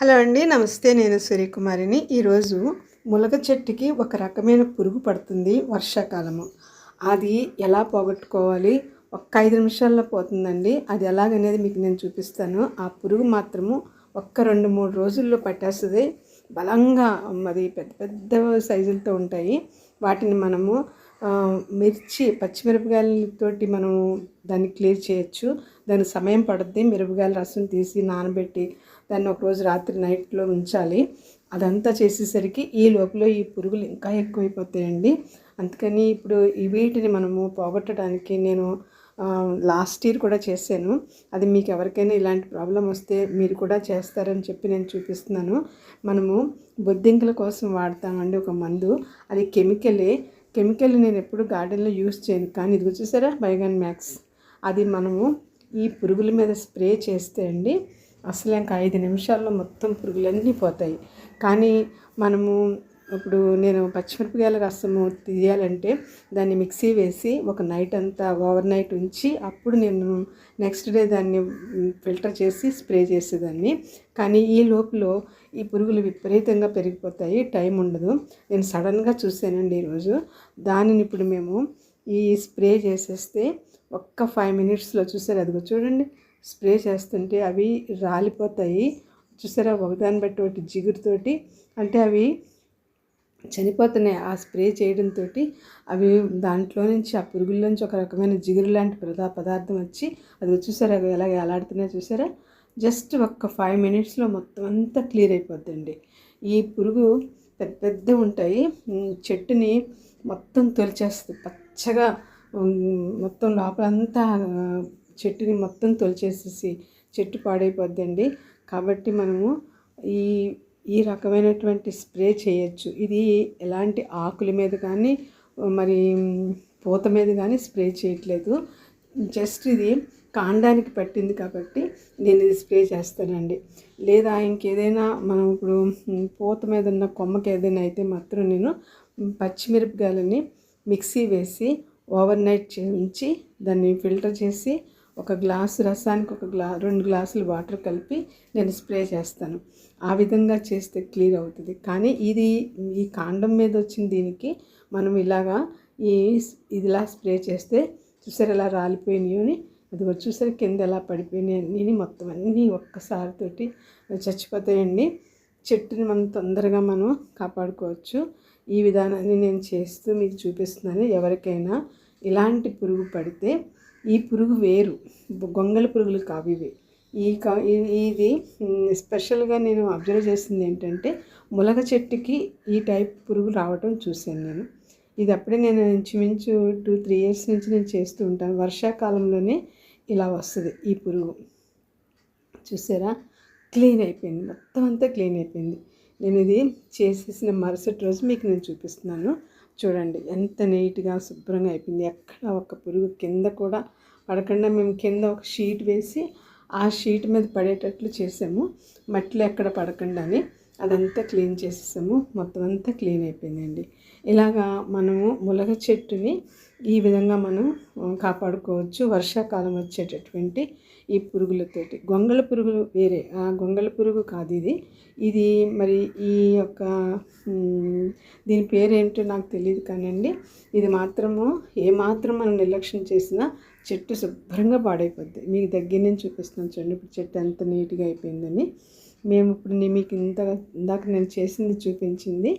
Hello అండి నమస్తే. నేను సూర్యకుమారిని. ఈరోజు ములగ చెట్టుకి ఒక రకమైన పురుగు పడుతుంది వర్షాకాలము. అది ఎలా పోగొట్టుకోవాలి? ఒక్క ఐదు నిమిషాల్లో పోతుందండి. అది ఎలాగనేది మీకు నేను చూపిస్తాను. ఆ పురుగు మాత్రము ఒక్క రెండు మూడు రోజుల్లో పట్టేస్తుంది. బలంగా అది పెద్ద పెద్ద సైజులతో ఉంటాయి. వాటిని మనము మిర్చి పచ్చిమిరపకాయలతోటి మనం దాన్ని క్లియర్ చేయొచ్చు. దానికి సమయం పడుద్ది. మిరపకాయల రసం తీసి నానబెట్టి దాన్ని ఒకరోజు రాత్రి నైట్లో ఉంచాలి. అదంతా చేసేసరికి ఈ లోపల ఈ పురుగులు ఇంకా ఎక్కువైపోతాయండి. అందుకని ఇప్పుడు వీటిని మనము పోగొట్టడానికి నేను లాస్ట్ ఇయర్ కూడా చేశాను. అది మీకు ఎవరికైనా ఇలాంటి ప్రాబ్లం వస్తే మీరు కూడా చేస్తారని చెప్పి నేను చూపిస్తున్నాను. మనము బొద్దింకల కోసం వాడతామండి ఒక మందు. అది కెమికలే. కెమికల్ నేను ఎప్పుడు గార్డెన్లో యూస్ చేయను. కానీ ఇది చూసారా బైగాన్ మ్యాక్స్. అది మనము ఈ పురుగుల మీద స్ప్రే చేస్తే అండి అసలు ఇంకా ఐదు నిమిషాల్లో మొత్తం పురుగులన్నీ పోతాయి. కానీ మనము ఇప్పుడు నేను పచ్చిమిరపకాయల రసము తీయాలంటే దాన్ని మిక్సీ వేసి ఒక నైట్ అంతా ఓవర్ నైట్ ఉంచి అప్పుడు నేను నెక్స్ట్ డే దాన్ని ఫిల్టర్ చేసి స్ప్రే చేసేదాన్ని. కానీ ఈ లోపల ఈ పురుగులు విపరీతంగా పెరిగిపోతాయి. టైం ఉండదు. నేను సడన్గా చూశానండి ఈరోజు. దానిని ఇప్పుడు మేము ఈ స్ప్రే చేసేస్తే ఒక్క ఫైవ్ మినిట్స్లో చూసారు. అదిగో చూడండి. స్ప్రే చేస్తుంటే అవి రాలిపోతాయి. చూసారా? ఒకదాన్ని బట్టి ఒకటి జిగురుతోటి అంటే అవి చనిపోతున్నాయి. ఆ స్ప్రే చేయడంతో అవి దాంట్లో నుంచి ఆ పురుగుల్లోంచి ఒక రకమైన జిగురు లాంటి పదార్థం వచ్చి అది చూసారా? ఎలాగ ఎలా ఎలాడుతున్నాయో చూసారా? జస్ట్ ఒక్క ఫైవ్ మినిట్స్లో మొత్తం అంతా క్లియర్ అయిపోద్దండి. ఈ పురుగు పెద్ద పెద్ద ఉంటాయి. చెట్టుని మొత్తం తొలిచేస్తుంది. పచ్చగా మొత్తం లోపలంతా చెట్టుని మొత్తం తొలిచేసేసి చెట్టు పాడైపోద్దండి. కాబట్టి మనము ఈ ఈ రకమైనటువంటి స్ప్రే చేయొచ్చు. ఇది ఎలాంటి ఆకుల మీద కానీ మరి పూత మీద కానీ స్ప్రే చేయట్లేదు. జస్ట్ ఇది కాండానికి పట్టింది కాబట్టి నేను ఇది స్ప్రే చేస్తానండి. లేదా ఇంకేదైనా మనం ఇప్పుడు పూత మీద ఉన్న కొమ్మకి ఏదైనా అయితే మాత్రం నేను పచ్చిమిరపకాయలని మిక్సీ వేసి ఓవర్ నైట్ చేయించి ఉంచి దాన్ని ఫిల్టర్ చేసి ఒక గ్లాసు రసానికి ఒక గ్లా రెండు గ్లాసులు వాటర్ కలిపి నేను స్ప్రే చేస్తాను. ఆ విధంగా చేస్తే క్లియర్ అవుతుంది. కానీ ఇది ఈ కాండం మీద వచ్చిన దీనికి మనం ఇలాగా ఈ ఇదిలా స్ప్రే చేస్తే చూసారు ఎలా రాలిపోయినాయి అని? అది చూసారు కింద ఎలా పడిపోయినాయి అన్నీ మొత్తం అన్నీ ఒక్కసారితోటి చచ్చిపోతాయండి. చెట్టుని మనం తొందరగా మనం కాపాడుకోవచ్చు. ఈ విధానాన్ని నేను చేస్తూ మీకు చూపిస్తున్నాను. ఎవరికైనా ఇలాంటి పురుగు పడితే ఈ పురుగు వేరు. గొంగళ పురుగులు కావు ఇవి. ఈ కా ఇది స్పెషల్గా నేను అబ్జర్వ్ చేసింది ఏంటంటే ములగ చెట్టుకి ఈ టైప్ పురుగు రావటం చూశాను నేను. ఇది అప్పుడే నేను ఇంచుమించు టూ త్రీ ఇయర్స్ నుంచి నేను చేస్తూ ఉంటాను. వర్షాకాలంలోనే ఇలా వస్తుంది ఈ పురుగు. చూసారా? క్లీన్ అయిపోయింది. మొత్తం అంతా క్లీన్ అయిపోయింది. నేను ఇది చేసేసిన మరుసటి రోజు మీకు నేను చూపిస్తున్నాను. చూడండి ఎంత నీట్గా శుభ్రంగా అయిపోయింది. ఎక్కడ ఒక పురుగు కింద కూడా పడకుండా మేము కింద ఒక షీట్ వేసి ఆ షీట్ మీద పడేటట్లు చేసాము. మట్టిలో ఎక్కడ పడకుండా అని అదంతా క్లీన్ చేసేసాము. మొత్తం అంతా క్లీన్ అయిపోయిందండి. ఇలాగా మనము ములగ చెట్టుని ఈ విధంగా మనం కాపాడుకోవచ్చు. వర్షాకాలం వచ్చేటటువంటి ఈ పురుగులతోటి. గొంగళ పురుగులు వేరే ఆ గొంగళ పురుగు కాదు ఇది. ఇది మరి ఈ యొక్క దీని పేరేంటో నాకు తెలియదు కానండి. ఇది మాత్రము ఏమాత్రం మనం నిర్లక్ష్యం చేసినా చెట్టు శుభ్రంగా పాడైపోద్ది. మీకు దగ్గర నుంచి చూపిస్తున్నాను చూడండి ఇప్పుడు చెట్టు ఎంత నీట్గా అయిపోయిందని. మేము ఇప్పుడు మీకు ఇంత ఇందాక నేను చేసింది చూపించింది.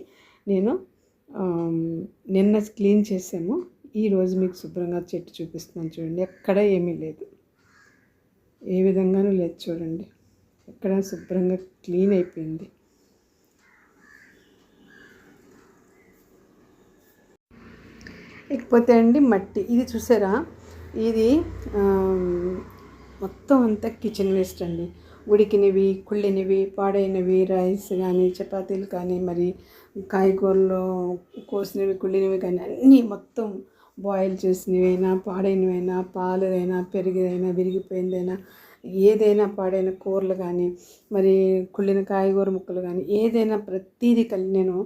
నేను నిన్న క్లీన్ చేసాము. ఈరోజు మీకు శుభ్రంగా చెట్టు చూపిస్తున్నాను చూడండి. ఎక్కడ ఏమీ లేదు. ఏ విధంగానూ లేదు చూడండి. ఎక్కడ శుభ్రంగా క్లీన్ అయిపోయింది. ఇకపోతే అండి మట్టి. ఇది చూసారా? ఇది మొత్తం అంతా కిచెన్ వేస్ట్ అండి. ఉడికినవి కుళ్ళినవి పాడైనవి రైస్ కానీ చపాతీలు కానీ మరి కాయగూరలు కోసినవి కుళ్ళినవి కానీ అన్నీ మొత్తం బాయిల్ చేసినవైనా పాడైనవైనా పాలదైనా పెరిగిదైనా విరిగిపోయిందైనా ఏదైనా పాడైన కూరలు కానీ మరి కుళ్ళిన కాయగూర ముక్కలు కానీ ఏదైనా ప్రతీది కలిగి నేను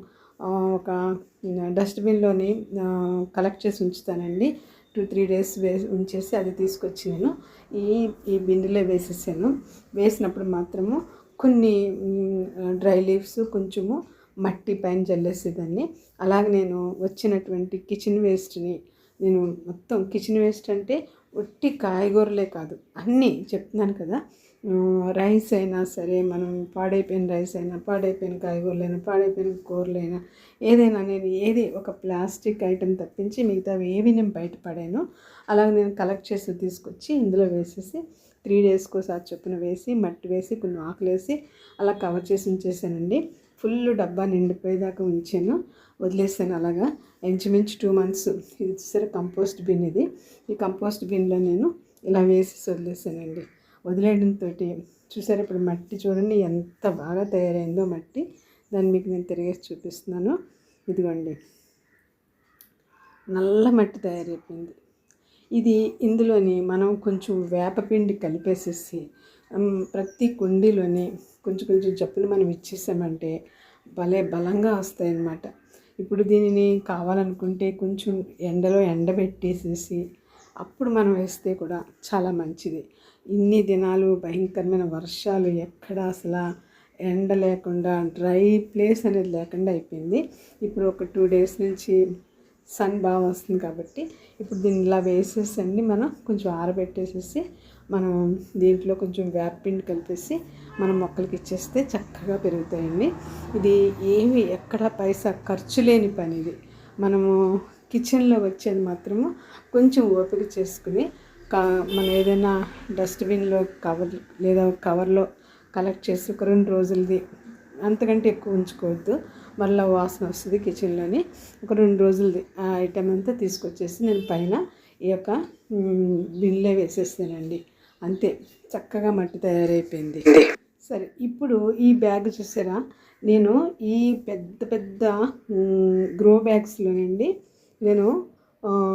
ఒక డస్ట్బిన్లోని కలెక్ట్ చేసి ఉంచుతానండి. టూ త్రీ డేస్ వే ఉంచేసి అది తీసుకొచ్చి నేను ఈ ఈ బిందెలో వేసేసాను. వేసినప్పుడు మాత్రము కొన్ని డ్రై లీవ్స్ కొంచెము మట్టి పైన జల్లేసేదాన్ని. అలాగే నేను వచ్చినటువంటి కిచెన్ వేస్ట్ని నేను మొత్తం కిచెన్ వేస్ట్ అంటే ఒట్టి కాయగూరలే కాదు అన్నీ చెప్తున్నాను కదా. రైస్ అయినా సరే మనం పాడైపోయిన రైస్ అయినా పాడైపోయిన కాయగూరలైనా పాడైపోయిన కూరలైనా ఏదైనా నేను ఏది ఒక ప్లాస్టిక్ ఐటెం తప్పించి మిగతావి ఏవి నేను బయటపడాను అలాగే నేను కలెక్ట్ చేసి తీసుకొచ్చి ఇందులో వేసేసి త్రీ డేస్కి ఒకసారి చొప్పున వేసి మట్టి వేసి కొన్ని ఆకులు వేసి అలా కవర్ చేసి ఉంచేసానండి. ఫుల్ డబ్బా నిండిపోయేదాకా ఉంచాను. వదిలేసాను అలాగా. ఇంచుమించు టూ మంత్స్. ఇది చూసారా? కంపోస్ట్ బిన్ ఇది. ఈ కంపోస్ట్ బిన్లో నేను ఇలా వేసి వదిలేసానండి. వదిలేయడంతో చూసారు? ఇప్పుడు మట్టి చూడండి ఎంత బాగా తయారైందో మట్టి. దాన్ని మీకు నేను తిరిగేసి చూపిస్తున్నాను. ఇదిగోండి. నల్ల మట్టి తయారైపోయింది. ఇది ఇందులోని మనం కొంచెం వేపపిండి కలిపేసేసి ప్రతి కుండీలోని కొంచెం కొంచెం జప్పులు మనం ఇచ్చేసామంటే భలే బలంగా వస్తాయన్నమాట. ఇప్పుడు దీనిని కావాలనుకుంటే కొంచెం ఎండలో ఎండబెట్టేసేసి అప్పుడు మనం వేస్తే కూడా చాలా మంచిది. ఇన్ని దినాలు భయంకరమైన వర్షాలు ఎక్కడ అసలు ఎండ లేకుండా డ్రై ప్లేస్ అనేది లేకుండా అయిపోయింది. ఇప్పుడు ఒక టూ డేస్ నుంచి సన్ బాగా వస్తుంది కాబట్టి ఇప్పుడు దీన్ని ఇలా వేసేసండి మనం కొంచెం ఆరబెట్టేసేసి మనం దీంట్లో కొంచెం వేపపిండి కలిపేసి మనం మొక్కలకి ఇచ్చేస్తే చక్కగా పెరుగుతాయండి. ఇది ఏమి ఎక్కడ పైసా ఖర్చు లేని పని ఇది. మనము కిచెన్లో వచ్చేది మాత్రము కొంచెం ఓపిక చేసుకుని కా మనం ఏదైనా డస్ట్బిన్లో కవర్ లేదా కవర్లో కలెక్ట్ చేసి ఒక రెండు రోజులది అంతకంటే ఎక్కువ ఉంచుకోవద్దు. మళ్ళీ వాసన వస్తుంది కిచెన్లోని. ఒక రెండు రోజులది ఆ ఐటెం అంతా తీసుకొచ్చేసి నేను పైన ఈ యొక్క బిన్లే వేసేస్తానండి. అంతే. చక్కగా మట్టి తయారైపోయింది. సరే ఇప్పుడు ఈ బ్యాగ్ చూసారా? నేను ఈ పెద్ద పెద్ద గ్రో బ్యాగ్స్లోనండి నేను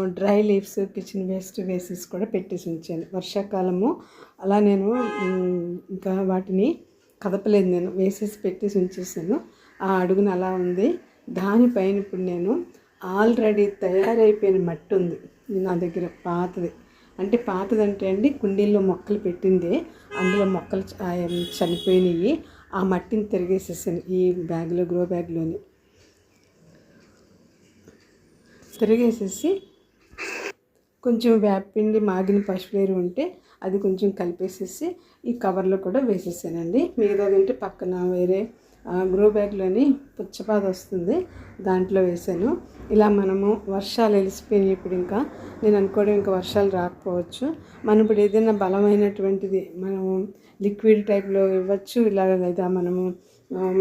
డ్రై లీవ్స్ కిచెన్ వేస్ట్ వేసేసి కూడా పెట్టేసి ఉంచాను. వర్షాకాలము అలా నేను ఇంకా వాటిని కదపలేదు నేను. వేసేసి పెట్టేసి ఉంచేసాను. ఆ అడుగున అలా ఉంది. దానిపైన ఇప్పుడు నేను ఆల్రెడీ తయారైపోయిన మట్టి ఉంది నా దగ్గర పాతది. అంటే పాతదంటే అండి కుండీల్లో మొక్కలు పెట్టింది. అందులో మొక్కలు చనిపోయినాయి. ఆ మట్టిని తిరిగేసేసాను ఈ బ్యాగ్లో గ్రో బ్యాగ్లోని. తిరిగేసేసి కొంచెం వేపిండి మాగిన పసుపులేరు ఉంటే అది కొంచెం కలిపేసేసి ఈ కవర్లో కూడా వేసేసానండి. మిగతాది ఉంటే పక్కన వేరే గ్రో బ్యాగ్లోని పుచ్చపాద వస్తుంది దాంట్లో వేసాను. ఇలా మనము వర్షాలు వెలిసిపోయినాయి ఇప్పుడు ఇంకా. నేను అనుకోవడం ఇంకా వర్షాలు రాకపోవచ్చు. మనం ఇప్పుడు ఏదైనా బలమైనటువంటిది మనము లిక్విడ్ టైప్లో ఇవ్వచ్చు ఇలా లేదా మనము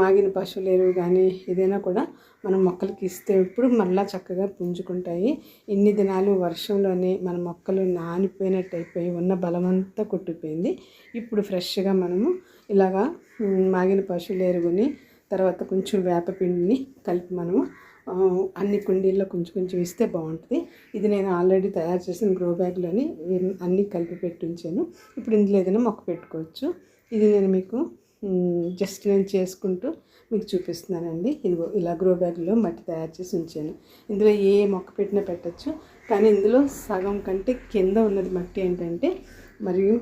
మాగిన పశువుల ఎరువు కానీ ఏదైనా కూడా మనం మొక్కలకి ఇస్తే ఇప్పుడు మళ్ళా చక్కగా పుంజుకుంటాయి. ఇన్ని దినాలు వర్షంలోనే మన మొక్కలు నానిపోయినట్టు అయిపోయి ఉన్న బలమంతా కొట్టిపోయింది ఇప్పుడు ఫ్రెష్గా మనము ఇలాగా మాగిన పశువుల ఎరువుని తర్వాత కొంచెం వేపపిండిని కలిపి మనము అన్ని కుండీల్లో కొంచెం కొంచెం ఇస్తే బాగుంటుంది. ఇది నేను ఆల్రెడీ తయారు చేసిన గ్రో బ్యాగ్లోని అన్నీ కలిపి పెట్టి ఉంచాను. ఇప్పుడు ఇందులో ఏదైనా మొక్క పెట్టుకోవచ్చు. ఇది నేను మీకు జస్ట్ నేను చేసుకుంటూ మీకు చూపిస్తున్నానండి. ఇదిగో ఇలా గ్రో బ్యాగ్లో మట్టి తయారు చేసి ఉంచాను. ఇందులో ఏ మొక్క పెట్టినా పెట్టచ్చు. కానీ ఇందులో సగం కంటే కింద ఉన్నది మట్టి ఏంటంటే మరియు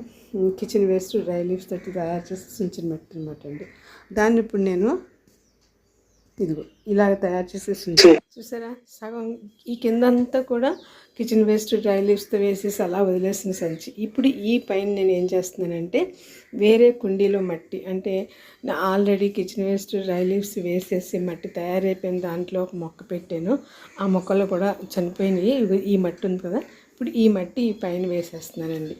కిచెన్ వేస్ట్ డ్రై లీవ్స్ తోటి తయారు చేసి ఉంచిన మట్టి అనమాట అండి. దాన్ని ఇప్పుడు నేను ఇదిగో ఇలాగ తయారు చేసేసి. చూసారా? సగం ఈ కిందంతా కూడా కిచెన్ వేస్ట్ డ్రై లీవ్స్తో వేసేసి అలా వదిలేసిన సంచి. ఇప్పుడు ఈ పైన నేను ఏం చేస్తున్నానంటే వేరే కుండీలో మట్టి అంటే already kitchen waste dry leaves వేసేసి మట్టి తయారైపోయిన దాంట్లో ఒక మొక్క పెట్టాను. ఆ మొక్కలో కూడా చనిపోయినాయి. ఈ మట్టి ఉంది కదా? ఇప్పుడు ఈ మట్టి ఈ పైన వేసేస్తున్నానండి.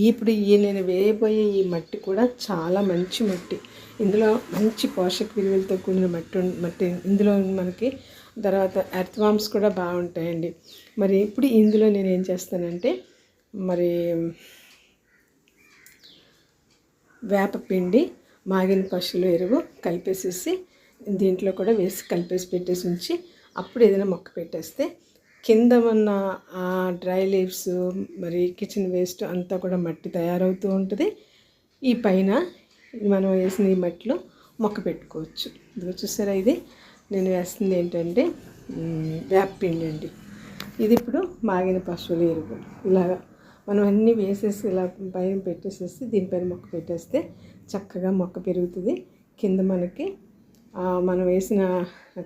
ఇప్పుడు ఈ నేను వేయబోయే ఈ మట్టి కూడా చాలా మంచి మట్టి. ఇందులో మంచి పోషక విలువలతో కూడిన మట్టి మట్టి ఇందులో మనకి తర్వాత ఎర్త్వామ్స్ కూడా బాగుంటాయండి. మరి ఇప్పుడు ఇందులో నేను ఏం చేస్తానంటే మరి వేపపిండి మాగిన పశువుల ఎరువు కలిపేసేసి దీంట్లో కూడా వేసి కలిపేసి పెట్టేసి ఉంచి అప్పుడు ఏదైనా మొక్క పెట్టేస్తే కింద ఉన్న ఆ డ్రై లీవ్స్ మరి కిచెన్ వేస్ట్ అంతా కూడా మట్టి తయారవుతూ ఉంటుంది. ఈ పైన మనం వేసిన ఈ మట్టిలో మొక్క పెట్టుకోవచ్చు. ఇదిగో చూసారా ఇది? నేను వేస్తుంది ఏంటంటే వేపపిండి అండి. ఇది ఇప్పుడు మాగిన పశువుల ఎరువు. ఇలాగా మనం అన్నీ వేసేసి ఇలా పైన పెట్టేసేసి దీనిపైన మొక్క పెట్టేస్తే చక్కగా మొక్క పెరుగుతుంది. కింద మనకి మనం వేసిన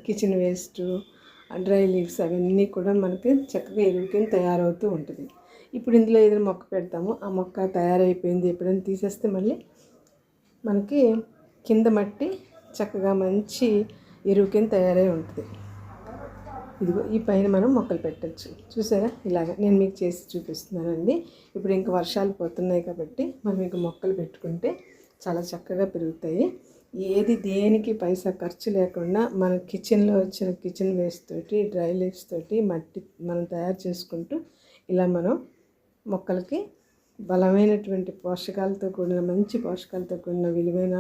కిచెన్ వేస్ట్ డ్రై లీవ్స్ అవన్నీ కూడా మనకి చక్కగా ఎరువు కింద తయారవుతూ ఉంటుంది. ఇప్పుడు ఇందులో ఏదైనా మొక్క పెడతాము ఆ మొక్క తయారైపోయింది. ఎప్పుడైనా తీసేస్తే మళ్ళీ మనకి కింద మట్టి చక్కగా మంచి ఎరువు కింద తయారై ఉంటుంది. ఇదిగో ఈ పైన మనం మొక్కలు పెట్టచ్చు. చూసారా? ఇలాగ నేను మీకు చేసి చూపిస్తున్నానండి. ఇప్పుడు ఇంకా వర్షాలు పోతున్నాయి కాబట్టి మనం ఇంకా మొక్కలు పెట్టుకుంటే చాలా చక్కగా పెరుగుతాయి. ఏది దేనికి పైసా ఖర్చు లేకుండా మన కిచెన్లో వచ్చిన కిచెన్ వేస్ట్ తోటి డ్రై లీవ్స్ తోటి మట్టి మనం తయారు చేసుకుంటూ ఇలా మనం మొక్కలకి బలమైనటువంటి పోషకాలతో కూడిన మంచి పోషకాలతో కూడిన విలువైన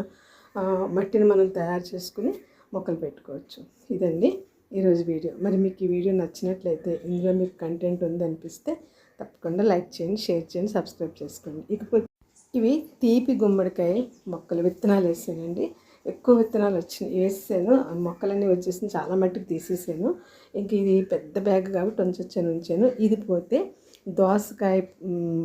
మట్టిని మనం తయారు చేసుకుని మొక్కలు పెట్టుకోవచ్చు. ఇదండి ఈరోజు వీడియో. మరి మీకు ఈ వీడియో నచ్చినట్లయితే ఇందులో మీకు కంటెంట్ ఉందనిపిస్తే తప్పకుండా లైక్ చేయండి షేర్ చేయండి సబ్స్క్రైబ్ చేసుకోండి. ఇకపోతే ఇవి తీపి గుమ్మడికాయ మొక్కలు విత్తనాలు వేసానండి. ఎక్కువ విత్తనాలు వచ్చినాయి వేసాను. మొక్కలన్నీ వచ్చేసి చాలా మట్టుకు తీసేసాను. ఇంక ఇది పెద్ద బ్యాగ్ కాబట్టి ఉంచొచ్చాను ఉంచాను. ఇది పోతే దోసకాయ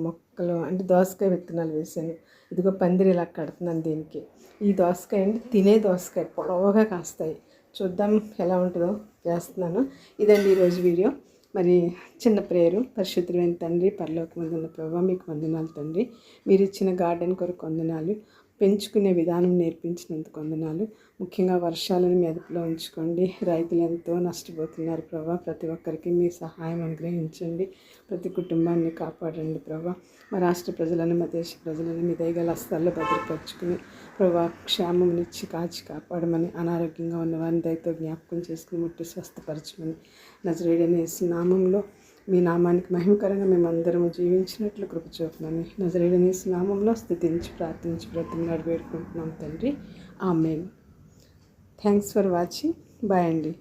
మొక్క మొక్కలు అంటే దోసకాయ విత్తనాలు వేసాను. ఇదిగో పందిరి ఇలా కడుతున్నాను దీనికి. ఈ దోసకాయ అంటే తినే దోసకాయ పొడవుగా కాస్తాయి. చూద్దాం ఎలా ఉంటుందో వేస్తున్నాను. ఇదండి ఈరోజు వీడియో. మరి చిన్న ప్రేయరు పరిశుద్ధమైన తండ్రి పరలోకి ఉన్న ప్రభావ మీకు వందనాలు తండ్రి. మీరు ఇచ్చిన గార్డెన్ కొరకు వందనాలు. పెంచుకునే విధానం నేర్పించినందుకు వందనాలు. ముఖ్యంగా వర్షాలను మీ అదుపులో ఉంచుకోండి. రైతులు ఎంతో నష్టపోతున్నారు ప్రభా. ప్రతి ఒక్కరికి మీ సహాయం అనుగ్రహించండి. ప్రతి కుటుంబాన్ని కాపాడండి ప్రభా. మా రాష్ట్ర ప్రజలను మా దేశ ప్రజలను మీ దయగల హస్తాల్లో భద్రపరుచుకుని ప్రభా క్షేమంనిచ్చి కాచి కాపాడమని అనారోగ్యంగా ఉన్నవారిని దయతో జ్ఞాపకం చేసుకుని ముట్టి స్వస్థపరచమని నజరేడని నామంలో మీ నామానికి మహిమకరంగా మేమందరము జీవించినట్లు కృప చూపమని నజరేడని నామంలో స్థుతించి ప్రార్థించి బ్రతిమలాడు వేడుకుంటున్నాం తండ్రి. Amen. Thanks for watching. Bye అండి.